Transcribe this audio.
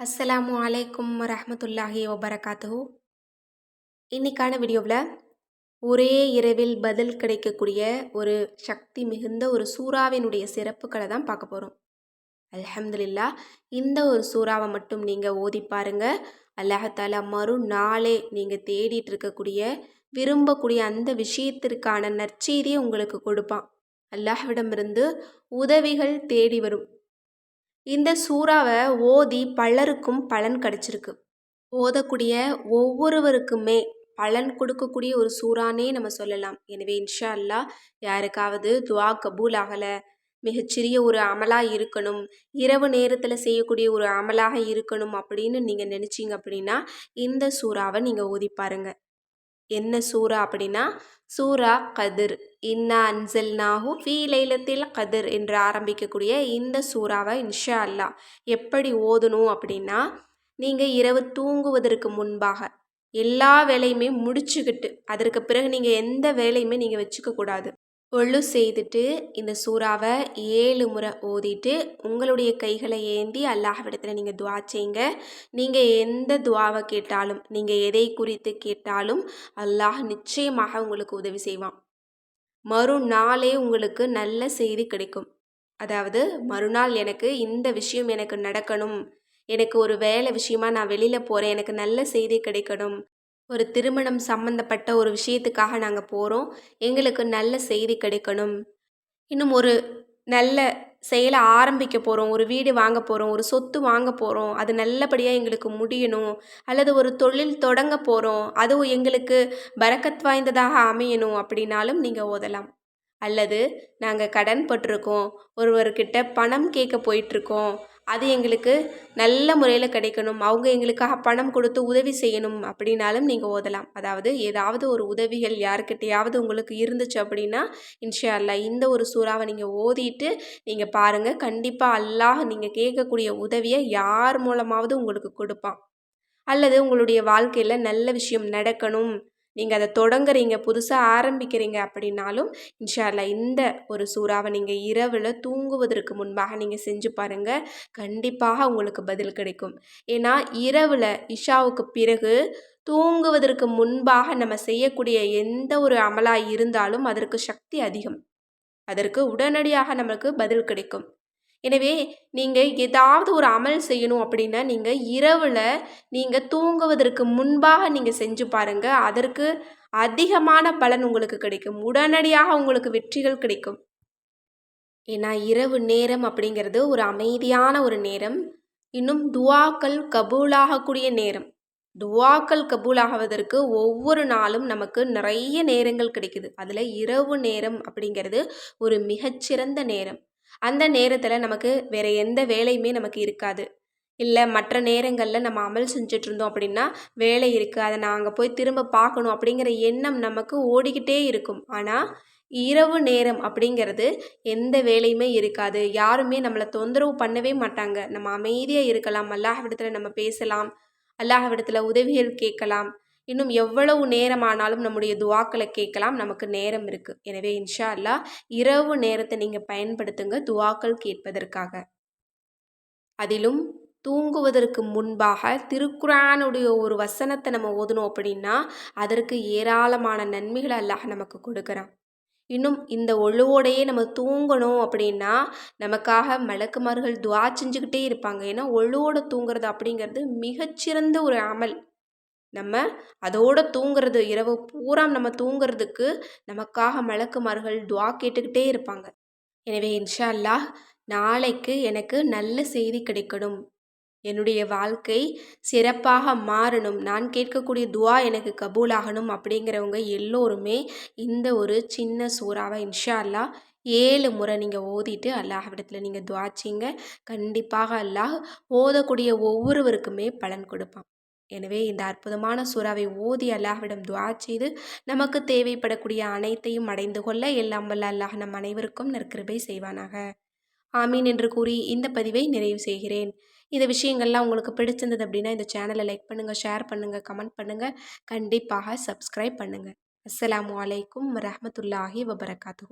அஸ்ஸலாமு அலைக்கும் ரஹமத்துல்லாஹி வபரகாத்து இன்னைக்கான வீடியோவில் ஒரே இரவில் பதில் கிடைக்கக்கூடிய ஒரு சக்தி மிகுந்த ஒரு சூறாவினுடைய சிறப்புகளை தான் பார்க்க போகிறோம் அலமதுல்லா இந்த ஒரு சூறாவை மட்டும் நீங்கள் ஓதி பாருங்கள் அல்லாஹால மறுநாளே நீங்கள் தேடிட்டு இருக்கக்கூடிய விரும்பக்கூடிய அந்த விஷயத்திற்கான நற்செய்தியை உங்களுக்கு கொடுப்பான். அல்லாஹ்விடமிருந்து உதவிகள் தேடி வரும். இந்த சூறாவை ஓதி பலருக்கும் பலன் கிடச்சிருக்கு. ஓதக்கூடிய ஒவ்வொருவருக்குமே பலன் கொடுக்கக்கூடிய ஒரு சூறானே நம்ம சொல்லலாம். எனவே இன்ஷா அல்லா யாருக்காவது துவா கபூல் ஆகலை மிகச்சிறிய ஒரு அமலாக இருக்கணும் இரவு நேரத்தில் செய்யக்கூடிய ஒரு அமலாக இருக்கணும் அப்படின்னு நீங்கள் நினச்சிங்க அப்படின்னா இந்த சூறாவை நீங்கள் ஓதி பாருங்கள் என்ன சூறா அப்படின்னா சூரா கதிர். இன்னா அன்சல் நாகு ஃபீ லைலத்தில் கதிர் என்று ஆரம்பிக்கக்கூடிய இந்த சூறாவை இன்ஷா அல்லா எப்படி ஓதணும் அப்படின்னா நீங்கள் இரவு தூங்குவதற்கு முன்பாக எல்லா வேலையுமே முடிச்சுக்கிட்டு அதற்கு பிறகு நீங்கள் எந்த வேலையுமே நீங்கள் வச்சுக்க கூடாது ஒழு செய்துட்டு இந்த சூறாவை ஏழு முறை ஓதிட்டு உங்களுடைய கைகளை ஏந்தி அல்லாஹ்விடத்தில் நீங்கள் துவா செய்யுங்க. நீங்கள் எந்த துவாவை கேட்டாலும் நீங்கள் எதை குறித்து கேட்டாலும் அல்லாஹ் நிச்சயமாக உங்களுக்கு உதவி செய்வான். மறுநாளே உங்களுக்கு நல்ல செய்தி கிடைக்கும். அதாவது மறுநாள் எனக்கு இந்த விஷயம் எனக்கு நடக்கணும். எனக்கு ஒரு வேலை விஷயமா நான் வெளியில் போகிறேன் எனக்கு நல்ல செய்தி கிடைக்கணும். ஒரு திருமணம் சம்மந்தப்பட்ட ஒரு விஷயத்துக்காக நாங்கள் போகிறோம் எங்களுக்கு நல்ல செய்தி கிடைக்கணும். இன்னும் ஒரு நல்ல செயலை ஆரம்பிக்க போகிறோம் ஒரு வீடு வாங்க போகிறோம் ஒரு சொத்து வாங்க போகிறோம் அது நல்லபடியாக எங்களுக்கு முடியணும். அல்லது ஒரு தொழில் தொடங்க போகிறோம் அதுவும் எங்களுக்கு பரக்கத் வாய்ந்ததாக அமையணும் அப்படின்னாலும் நீங்கள் ஓதலாம். அல்லது நாங்கள் கடன் பட்டிருக்கோம். ஒருவர்கிட்ட பணம் கேட்க போயிட்டுருக்கோம். அது எங்களுக்கு நல்ல முறையில் கிடைக்கணும். அவங்க எங்களுக்காக பணம் கொடுத்து உதவி செய்யணும் அப்படின்னாலும் நீங்கள் ஓதலாம். அதாவது ஏதாவது ஒரு உதவிகள் யாருக்கிட்டையாவது உங்களுக்கு இருந்துச்சு அப்படின்னா இன்ஷா அல்லா இந்த ஒரு சூறாவை நீங்கள் ஓதிட்டு நீங்கள் பாருங்கள் கண்டிப்பாக அல்லாஹ் நீங்கள் கேட்கக்கூடிய உதவியை யார் மூலமாவது உங்களுக்கு கொடுப்பான். அல்லது உங்களுடைய வாழ்க்கையில் நல்ல விஷயம் நடக்கணும். நீங்கள் அதை தொடங்குறீங்க புதுசாக ஆரம்பிக்கிறீங்க அப்படின்னாலும் இன்ஷால்லா இந்த ஒரு சூறாவை நீங்கள் இரவில் தூங்குவதற்கு முன்பாக நீங்கள் செஞ்சு பாருங்கள் கண்டிப்பாக உங்களுக்கு பதில் கிடைக்கும். ஏன்னா இரவில் இஷாவுக்கு பிறகு தூங்குவதற்கு முன்பாக நம்ம செய்யக்கூடிய எந்த ஒரு அமலாக இருந்தாலும் அதற்கு சக்தி அதிகம். அதற்கு உடனடியாக நமக்கு பதில் கிடைக்கும். எனவே நீங்கள் ஏதாவது ஒரு அமல் செய்யணும் அப்படின்னா நீங்கள் இரவில் நீங்கள் தூங்குவதற்கு முன்பாக நீங்கள் செஞ்சு பாருங்கள் அதற்கு அதிகமான பலன் உங்களுக்கு கிடைக்கும். உடனடியாக உங்களுக்கு வெற்றிகள் கிடைக்கும். ஏன்னா இரவு நேரம் அப்படிங்கிறது ஒரு அமைதியான ஒரு நேரம். இன்னும் துவாக்கள் கபூலாகக்கூடிய நேரம். துவாக்கள் கபூலாகுவதற்கு ஒவ்வொரு நாளும் நமக்கு நிறைய நேரங்கள் கிடைக்குது. அதில் இரவு நேரம் அப்படிங்கிறது ஒரு மிகச்சிறந்த நேரம். அந்த நேரத்தில் நமக்கு வேறு எந்த வேலையுமே நமக்கு இருக்காது. இல்லை மற்ற நேரங்களில் நம்ம அமல் செஞ்சிட்ருந்தோம் அப்படின்னா வேலை இருக்குது அதை நான் அங்கே போய் திரும்ப பார்க்கணும் அப்படிங்கிற எண்ணம் நமக்கு ஓடிக்கிட்டே இருக்கும். ஆனால் இரவு நேரம் அப்படிங்கிறது எந்த வேலையுமே இருக்காது. யாருமே நம்மளை தொந்தரவு பண்ணவே மாட்டாங்க. நம்ம அமைதியாக இருக்கலாம் அல்லாஹ் விடத்தில் நம்ம பேசலாம் அல்லாஹ்விடத்தில் உதவிகள் கேட்கலாம். இன்னும் எவ்வளவு நேரமானாலும் நம்முடைய துவாக்களை கேட்கலாம். நமக்கு நேரம் இருக்குது எனவே இன்ஷா அல்லா இரவு நேரத்தை நீங்கள் பயன்படுத்துங்க துவாக்கள் கேட்பதற்காக. அதிலும் தூங்குவதற்கு முன்பாக திருக்குறானுடைய ஒரு வசனத்தை நம்ம ஓதணும் அப்படின்னா அதற்கு ஏராளமான நன்மைகளை அல்லாஹ் நமக்கு கொடுக்குறான். இன்னும் இந்த ஒழுவோடையே நம்ம தூங்கணும் அப்படின்னா நமக்காக மலக்குமார்கள் துவா செஞ்சுக்கிட்டே இருப்பாங்க. ஏன்னா ஒழுவோட தூங்குறது அப்படிங்கிறது மிகச்சிறந்த ஒரு அமல். நம்ம அதோட தூங்குறது இரவு பூரா நம்ம தூங்குறதுக்கு நமக்காக மலக்குமார்கள் துவா கேட்டுக்கிட்டே இருப்பாங்க. எனவே இன்ஷா அல்லாஹ் நாளைக்கு எனக்கு நல்ல செய்தி கிடைக்கணும். என்னுடைய வாழ்க்கை சிறப்பாக மாறணும். நான் கேட்கக்கூடிய துவா எனக்கு கபூலாகணும் அப்படிங்கிறவங்க எல்லோருமே இந்த ஒரு சின்ன சூறாவை இன்ஷா அல்லாஹ் ஏழு முறை நீங்கள் ஓதிட்டு அல்லாஹ்விடத்தில் நீங்கள் துவாச்சிங்க கண்டிப்பாக அல்லாஹ் ஓதக்கூடிய ஒவ்வொருவருக்குமே பலன் கொடுப்பான். எனவே இந்த அற்புதமான சூறாவை ஓதி அல்லாஹ்விடம் துவா செய்து நமக்கு தேவைப்படக்கூடிய அனைத்தையும் அடைந்து கொள்ள எல்லாம் வல்ல அல்லாஹ் நம் அனைவருக்கும் நற்கிருபை செய்வானாக. ஆமீன் என்று கூறி இந்த பதிவை நிறைவு செய்கிறேன். இந்த விஷயங்கள்லாம் உங்களுக்கு பிடிச்சிருந்தது அப்படின்னா இந்த சேனலை லைக் பண்ணுங்கள் ஷேர் பண்ணுங்கள் கமெண்ட் பண்ணுங்கள் கண்டிப்பாக சப்ஸ்கிரைப் பண்ணுங்கள் அஸ்லாம் வலைக்கம் வரமத்துல்லாஹி வபரகாத்து